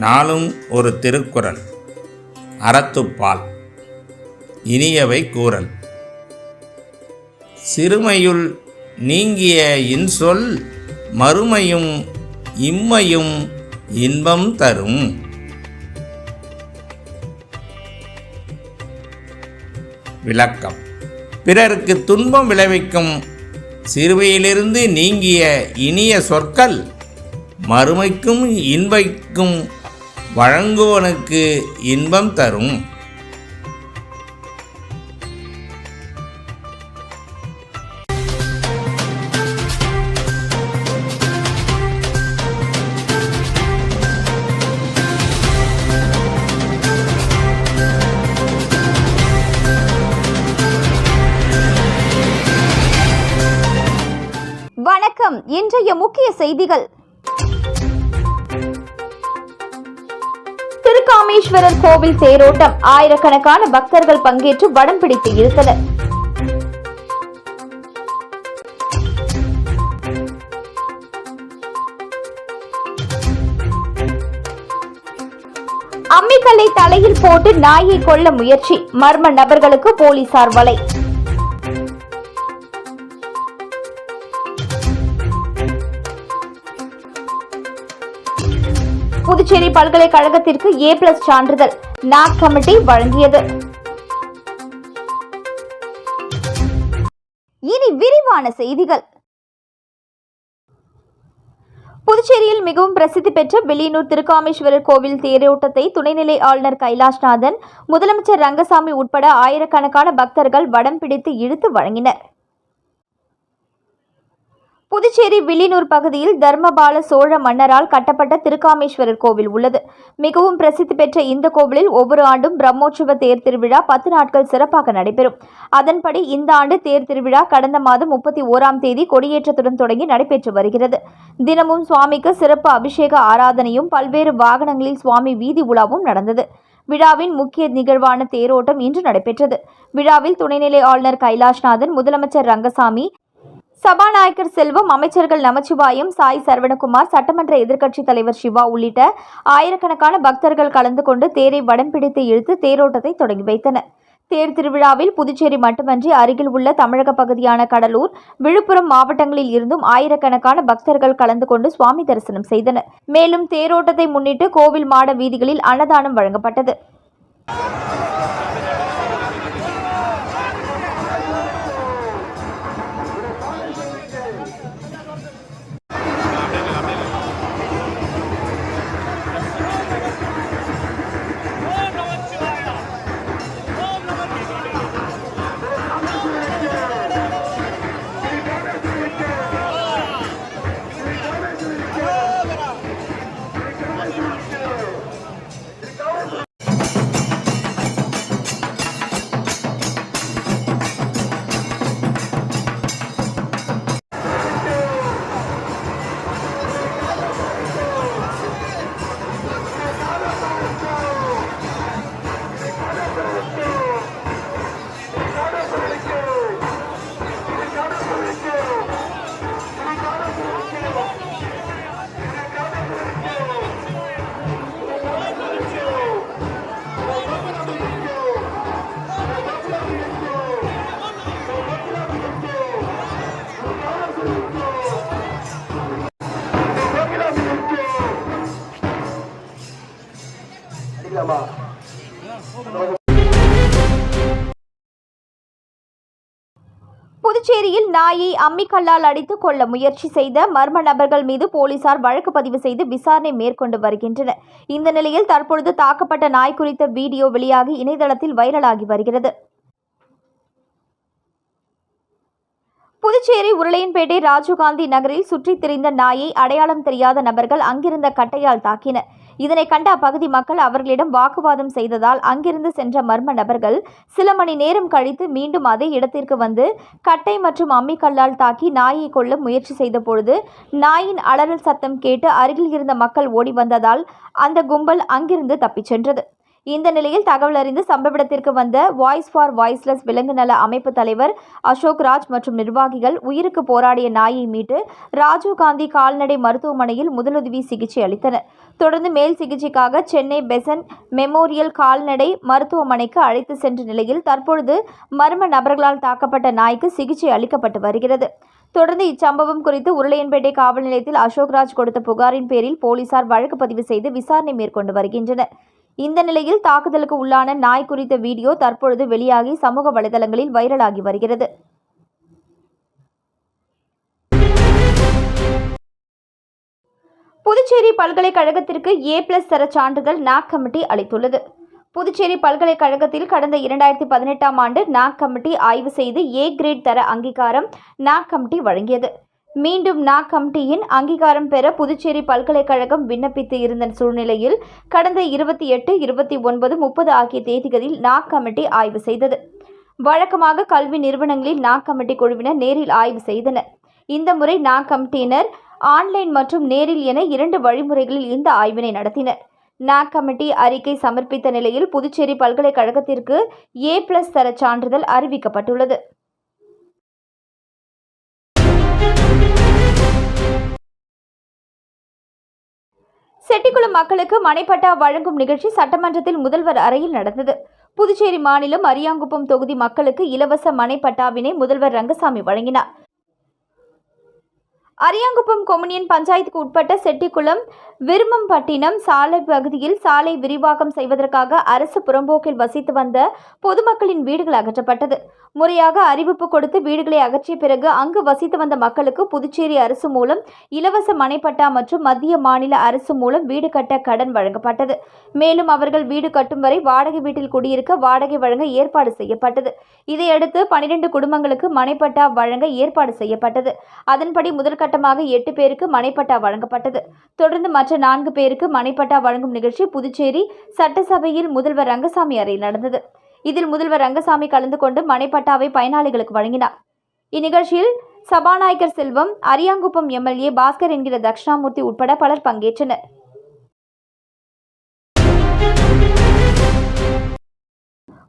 நாளும் ஒரு திருக்குறள். அறத்துப்பால். இனியவை கூறல். சிறுமையுள் நீங்கிய இன்சொல் மறுமையும் இம்மையும் இன்பம் தரும். விளக்கம். பிறருக்கு துன்பம் விளைவிக்கும் சிறுவையிலிருந்து நீங்கிய இனிய சொற்கள் மறுமைக்கும் இன்பைக்கும் வழங்குவனுக்கு இன்பம் தரும். வணக்கம். இன்றைய முக்கிய செய்திகள். காமேஸ்வரர் கோவில் தேரோட்டம். ஆயிரக்கணக்கான பக்தர்கள் பங்கேற்று வடம் பிடித்து இருந்தனர். அம்மிக்கல்லை தலையில் போட்டு நாயை கொல்ல முயற்சி. மர்ம நபர்களுக்கு போலீசார் வலை. புதுச்சேரி பல்கலைக்கழகத்திற்கு ஏ பிளஸ் சான்றிதழ். நாக் கமிட்டி வழங்கியது. இனி விரிவான செய்திகள். புதுச்சேரியில் மிகவும் பிரசித்தி பெற்ற வெளியனூர் திருக்காமேஸ்வரர் கோவில் தேரோட்டத்தை துணைநிலை ஆளுநர் கைலாஷ்நாதன் முதலமைச்சர் ரங்கசாமி உட்பட ஆயிரக்கணக்கான பக்தர்கள் வடம் பிடித்து இழுத்து வழங்கினர். புதுச்சேரி வில்லியனூர் பகுதியில் தர்மபால சோழ மன்னரால் கட்டப்பட்ட திருக்காமேஸ்வரர் கோவில் உள்ளது. மிகவும் பிரசித்தி பெற்ற இந்த கோவிலில் ஒவ்வொரு ஆண்டும் பிரம்மோற்சவ தேர் திருவிழா பத்து நாட்கள் சிறப்பாக நடைபெறும். அதன்படி இந்த ஆண்டு தேர் திருவிழா கடந்த மாதம் முப்பத்தி ஓராம் தேதி கொடியேற்றத்துடன் தொடங்கி நடைபெற்று வருகிறது. தினமும் சுவாமிக்கு சிறப்பு அபிஷேக ஆராதனையும் பல்வேறு வாகனங்களில் சுவாமி வீதி உலாவும் நடந்தது. விழாவின் முக்கிய நிகழ்வான தேரோட்டம் இன்று நடைபெற்றது. விழாவில் துணைநிலை ஆளுநர் கைலாஷ்நாதன் முதலமைச்சர் ரங்கசாமி சபாநாயகர் செல்வம் அமைச்சர்கள் நமச்சிவாயம் சாய் சரவணகுமார் சட்டமன்ற எதிர்க்கட்சித் தலைவர் சிவா உள்ளிட்ட ஆயிரக்கணக்கான பக்தர்கள் கலந்து கொண்டு தேரை வடம் பிடித்து இழுத்து தேரோட்டத்தை தொடங்கி வைத்தனர். தேர் திருவிழாவில் புதுச்சேரி மட்டுமன்றி அருகில் உள்ள தமிழக பகுதியான கடலூர் விழுப்புரம் மாவட்டங்களில் இருந்தும் ஆயிரக்கணக்கான பக்தர்கள் கலந்து கொண்டு சுவாமி தரிசனம் செய்தனர். மேலும் தேரோட்டத்தை முன்னிட்டு கோவில் மாட வீதிகளில் அன்னதானம் வழங்கப்பட்டது. அம்மா புதுச்சேரியில் நாயை அம்மிக்கல்லால் அடித்து கொள்ள முயற்சி செய்த மர்ம நபர்கள் மீது போலீசார் வழக்கு பதிவு செய்து விசாரணை மேற்கொண்டு வருகின்றனர். இந்த நிலையில் தற்பொழுது தாக்கப்பட்ட நாய் குறித்த வீடியோ வெளியாகி இணையதளத்தில் வைரலாகி வருகிறது. புதுச்சேரி உருளையன்பேட்டை ராஜீவ்காந்தி நகரில் சுற்றித் திரிந்த நாயை அடையாளம் தெரியாத நபர்கள் அங்கிருந்த கட்டையால் தாக்கினர். இதனை கண்ட அப்பகுதி மக்கள் அவர்களிடம் வாக்குவாதம் செய்ததால் அங்கிருந்து சென்ற மர்ம நபர்கள் சில மணி நேரம் கழித்து மீண்டும் அதே இடத்திற்கு வந்து கட்டை மற்றும் அம்மிக்கல்லால் தாக்கி நாயை கொல்ல முயற்சி செய்த பொழுது நாயின் அலறல் சத்தம் கேட்டு அருகில் இருந்த மக்கள் ஓடி வந்ததால் அந்த கும்பல் அங்கிருந்து தப்பிச் சென்றது. இந்த நிலையில் தகவல் அறிந்து சம்பவ இடத்திற்கு வந்த வாய்ஸ் ஃபார் வாய்ஸ்லெஸ் விலங்கு நல அமைப்பு தலைவர் அசோக் ராஜ் மற்றும் நிர்வாகிகள் உயிருக்கு போராடிய நாயை மீட்டு ராஜீவ்காந்தி கால்நடை மருத்துவமனையில் முதலுதவி சிகிச்சை அளித்தனர். தொடர்ந்து மேல் சிகிச்சைக்காக சென்னை பெசன் மெமோரியல் கால்நடை மருத்துவமனைக்கு அழைத்து சென்ற நிலையில் தற்பொழுது மர்ம நபர்களால் தாக்கப்பட்ட நாய்க்கு சிகிச்சை அளிக்கப்பட்டு வருகிறது. தொடர்ந்து இச்சம்பவம் குறித்து உருளையன்பேட்டை காவல் நிலையத்தில் அசோக்ராஜ் கொடுத்த புகாரின் பேரில் போலீசார் வழக்கு பதிவு செய்து விசாரணை மேற்கொண்டு வருகின்றனர். இந்த நிலையில் தாக்குதலுக்கு உள்ளான நாய் குறித்த வீடியோ தற்பொழுது வெளியாகி சமூக வலைதளங்களில் வைரலாகி வருகிறது. புதுச்சேரி பல்கலைக்கழகத்திற்கு ஏ பிளஸ் தர சான்றிதழ் நாக் கமிட்டி அளித்துள்ளது. புதுச்சேரி பல்கலைக்கழகத்தில் கடந்த இரண்டாயிரத்தி பதினெட்டாம் ஆண்டு நாக் கமிட்டி ஆய்வு செய்து ஏ கிரேட் தர அங்கீகாரம் நாக் கமிட்டி வழங்கியது. மீண்டும் நாக் கமிட்டியின் அங்கீகாரம் பெற புதுச்சேரி பல்கலைக்கழகம் விண்ணப்பித்து இருந்த சூழ்நிலையில் கடந்த இருபத்தி எட்டு இருபத்தி ஒன்பது முப்பது ஆகிய தேதிகளில் நாக் கமிட்டி ஆய்வு செய்தது. வழக்கமாக கல்வி நிறுவனங்களில் நாக் கமிட்டி குழுவினர் நேரில் ஆய்வு செய்தனர். இந்த முறை நாக் கமிட்டியினர் ஆன்லைன் மற்றும் நேரில் என இரண்டு வழிமுறைகளில் இந்த ஆய்வினை நடத்தினர். நாக் கமிட்டி அறிக்கை சமர்ப்பித்த நிலையில் புதுச்சேரி பல்கலைக்கழகத்திற்கு ஏ பிளஸ் தர சான்றிதழ் அறிவிக்கப்பட்டுள்ளது. செட்டிக்குளம் மக்களுக்கு மனைப்பட்டா வழங்கும் நிகழ்ச்சி சட்டமன்றத்தில் முதல்வர் அறையில் நடந்தது. புதுச்சேரி மாநிலம் அரியாங்குப்பம் தொகுதி மக்களுக்கு இலவச மனைப்பட்டாவினை முதல்வர் ரங்கசாமி வழங்கினார். அரியாங்குப்பம் கொம்யூனியன் பஞ்சாயத்துக்கு உட்பட்ட செட்டிக்குளம் விருமம்பட்டினம் சாலை பகுதியில் சாலை விரிவாக்கம் செய்வதற்காக அரசு புறம்போக்கில் வசித்து வந்த பொதுமக்களின் வீடுகள் அகற்றப்பட்டது. முறையாக அறிவிப்பு கொடுத்து வீடுகளை அகற்றிய பிறகு அங்கு வசித்து வந்த மக்களுக்கு புதுச்சேரி அரசு மூலம் இலவச மனைப்பட்டா மற்றும் மத்திய மாநில அரசு மூலம் வீடு கட்ட கடன் வழங்கப்பட்டது. மேலும் அவர்கள் வீடு கட்டும் வரை வாடகை வீட்டில் குடியிருக்க வாடகை வழங்க ஏற்பாடு செய்யப்பட்டது. இதையடுத்து பனிரெண்டு குடும்பங்களுக்கு மனைப்பட்டா வழங்க ஏற்பாடு செய்யப்பட்டது. அதன்படி முதற்கட்டமாக எட்டு பேருக்கு மனைப்பட்டா வழங்கப்பட்டது. தொடர்ந்து மற்ற நான்கு பேருக்கு மனைப்பட்டா வழங்கும் நிகழ்ச்சி புதுச்சேரி சட்டசபையில் முதல்வர் ரங்கசாமி அறையில் நடந்தது. இதில் முதல்வர் ரங்கசாமி கலந்து கொண்டு மனைப்பட்டாவை பயனாளிகளுக்கு வழங்கினார். இந்நிகழ்ச்சியில் சபாநாயகர் செல்வம் அரியாங்குப்பம் எம்எல்ஏ பாஸ்கர் என்கிற தட்சிணாமூர்த்தி உட்பட பலர் பங்கேற்றனர்.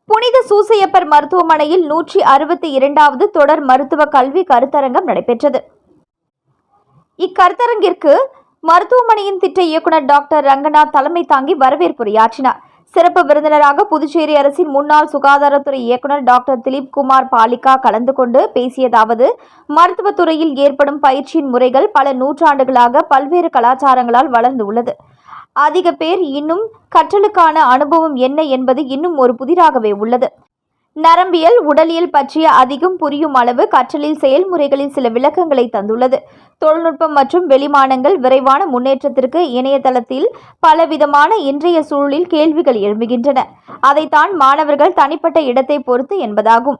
புனித சூசையப்பர் மருத்துவமனையில் நூற்றி அறுபத்தி இரண்டாவது தொடர் மருத்துவ கல்வி கருத்தரங்கம் நடைபெற்றது. இக்கருத்தரங்கிற்கு மருத்துவமனையின் திட்ட இயக்குனர் டாக்டர் ரங்கநாத் தலைமை தாங்கி வரவேற்புரையாற்றினார். சிறப்பு விருந்தினராக புதுச்சேரி அரசின் முன்னாள் சுகாதாரத்துறை இயக்குனர் டாக்டர் திலீப் குமார் பாலிகா கலந்து கொண்டு பேசியதாவது மருத்துவத்துறையில் ஏற்படும் பயிற்சியின் முறைகள் பல நூற்றாண்டுகளாக பல்வேறு கலாச்சாரங்களால் வளர்ந்து உள்ளது. அதிக பேர் இன்னும் கற்றலுக்கான அனுபவம் என்ன என்பது இன்னும் ஒரு புதிராகவே உள்ளது. நரம்பியல் உடலியல் பற்றிய அதிகம் புரியும் அளவு கற்றலில் செயல்முறைகளில் சில விளக்கங்களை தந்துள்ளது. தொழில்நுட்பம் மற்றும் வெளிமானங்கள் விரைவான முன்னேற்றத்திற்கு இணையதளத்தில் பலவிதமான இன்றைய சூழலில் கேள்விகள் எழும்புகின்றன. அதைத்தான் மாணவர்கள் தனிப்பட்ட இடத்தை பொறுத்து என்பதாகும்.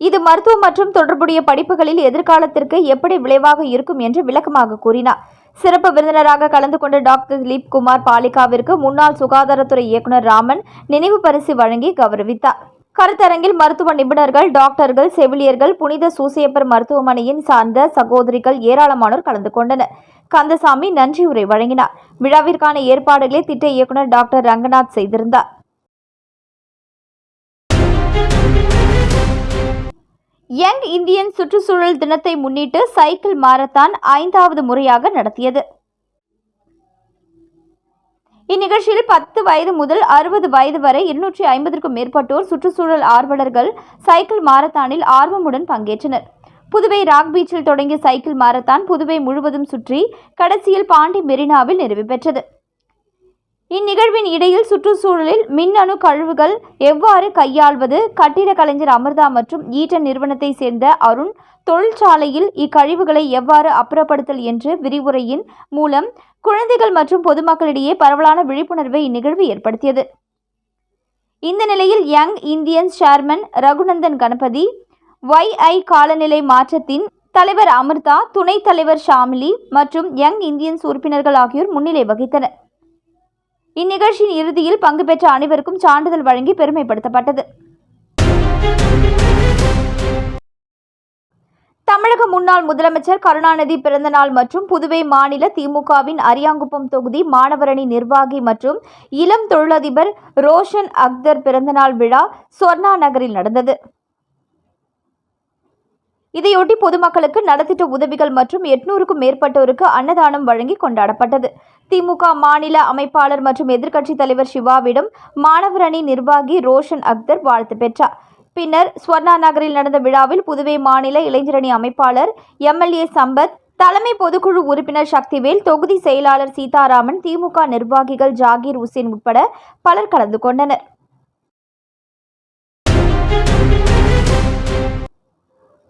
இது மருத்துவம் மற்றும் தொடர்புடைய படிப்புகளில் எதிர்காலத்திற்கு எப்படி விளைவாக இருக்கும் என்று விளக்கமாக கூறினார். சிறப்பு விருந்தினராக கலந்து கொண்ட டாக்டர் திலீப் குமார் பாலிகாவிற்கு முன்னாள் சுகாதாரத்துறை இயக்குனர் ராமன் நினைவு பரிசு வழங்கி கௌரவித்தார். கருத்தரங்கில் மருத்துவ நிபுணர்கள் டாக்டர்கள் செவிலியர்கள் புனித சூசையப்பர் மருத்துவமனையின் சார்ந்த சகோதரிகள் ஏராளமானோர் கலந்து கொண்டனர். கந்தசாமி நன்றியுரை வழங்கினார். விழாவிற்கான ஏற்பாடுகளை திட்ட இயக்குனர் டாக்டர் ரங்கநாத் செய்திருந்தார். யங் இந்தியன் சுற்றுச்சூழல் தினத்தை முன்னிட்டு சைக்கிள் மாரத்தான் ஐந்தாவது முறையாக நடத்தியது. இந்நிகழ்ச்சியில் பத்து வயது முதல் அறுபது வயது வரை இருநூற்றி ஐம்பதற்கும் மேற்பட்டோர் சுற்றுச்சூழல் ஆர்வலர்கள் சைக்கிள் மாரத்தானில் ஆர்வமுடன் பங்கேற்றனர். புதுவை ராக் பீச்சில் தொடங்கிய சைக்கிள் மாரத்தான் புதுவை முழுவதும் சுற்றி கடைசியில் பாண்டி மெரினாவில் நிறைவு பெற்றது. இந்நிகழ்வின் இடையில் சுற்றுச்சூழலில் மின்னணு கழிவுகள் எவ்வாறு கையாள்வது கட்டிட கலைஞர் அமிர்தா மற்றும் ஈட்டன் நிறுவனத்தை சேர்ந்த அருண் தொழிற்சாலையில் இக்கழிவுகளை எவ்வாறு அப்புறப்படுத்தல் என்று விரிவுரையின் மூலம் குழந்தைகள் மற்றும் பொதுமக்களிடையே பரவலான விழிப்புணர்வை இந்நிகழ்வு ஏற்படுத்தியது. இந்த நிலையில் Young Indians chairman Raghunandan Ganapathi YI காலநிலை மாற்றத்தின் தலைவர் அமிர்தா துணைத் தலைவர் ஷாமிலி மற்றும் யங் இந்தியன்ஸ் உறுப்பினர்கள் ஆகியோர் முன்னிலை வகித்தனர். இந்நிகழ்ச்சியின் இறுதியில் பங்கு பெற்ற அனைவருக்கும் சான்றிதழ் வழங்கி பெருமைப்படுத்தப்பட்டது. தமிழக முன்னாள் முதலமைச்சர் கருணாநிதி பிறந்தநாள் மற்றும் புதுவை மாநில திமுகவின் அரியாங்குப்பம் தொகுதி மாணவரணி நிர்வாகி மற்றும் இளம் தொழிலதிபர் ரோஷன் அக்தர் பிறந்தநாள் விழா சொர்ணா நகரில் நடந்தது. இதையொட்டி பொதுமக்களுக்கு நலத்திட்ட உதவிகள் மற்றும் எட்நூறுக்கும் மேற்பட்டோருக்கு அன்னதானம் வழங்கி கொண்டாடப்பட்டது. திமுக மாநில அமைப்பாளர் மற்றும் எதிர்க்கட்சித் தலைவர் சிவாவிடம் மாணவர் அணி நிர்வாகி ரோஷன் அக்தர் வாழ்த்து பெற்றார். பின்னர் ஸ்வர்ணா நகரில் நடந்த விழாவில் புதுவை மாநில இளைஞரணி அமைப்பாளர் எம்எல்ஏ சம்பத் தலைமை பொதுக்குழு உறுப்பினர் சக்திவேல் தொகுதி செயலாளர் சீதாராமன் திமுக நிர்வாகிகள் ஜாகீர் உசேன் உட்பட பலர் கலந்து கொண்டனர்.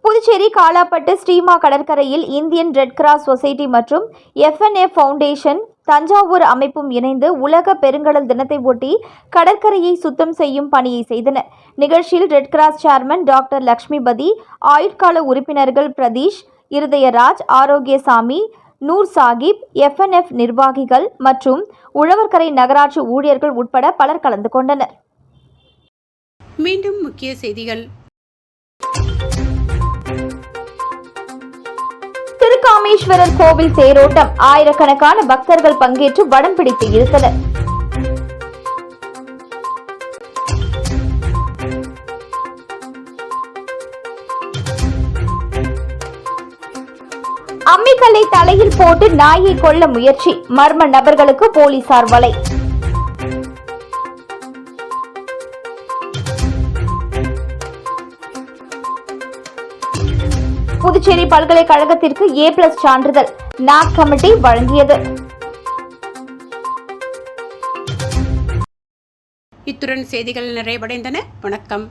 புதுச்சேரி காலாப்பட்டு ஸ்ரீமா கடற்கரையில் இந்தியன் ரெட் கிராஸ் சொசைட்டி மற்றும் எஃப்என்ஏ ஃபவுண்டேஷன் தஞ்சாவூர் அமைப்பும் இணைந்து உலக பெருங்கடல் தினத்தை ஒட்டி கடற்கரையை சுத்தம் செய்யும் பணியை செய்தனர். நிகழ்ச்சியில் red cross chairman doctor Lakshmipathy ஆயுட்கால உறுப்பினர்கள் பிரதீஷ் இருதயராஜ் ஆரோக்கியசாமி நூர் சாகிப் எஃப்என்எஃப் நிர்வாகிகள் மற்றும் உழவர்கரை நகராட்சி ஊழியர்கள் உட்பட பலர் கலந்து கொண்டனர். மீண்டும் முக்கிய செய்திகள். ராமேஸ்வரர் கோவில் தேரோட்டம். ஆயிரக்கணக்கான பக்தர்கள் பங்கேற்று வடம் பிடித்து இழுத்தனர் அம்மிக்கல்லை தலையில் போட்டு நாயை கொல்ல முயற்சி. மர்ம நபர்களுக்கு போலீசார் வலை. புதுச்சேரி பல்கலைக்கழகத்திற்கு ஏ பிளஸ் சான்றிதழ் நாக் கமிட்டி வழங்கியது. இத்துடன் செய்திகள் நிறைவடைந்தன. வணக்கம்.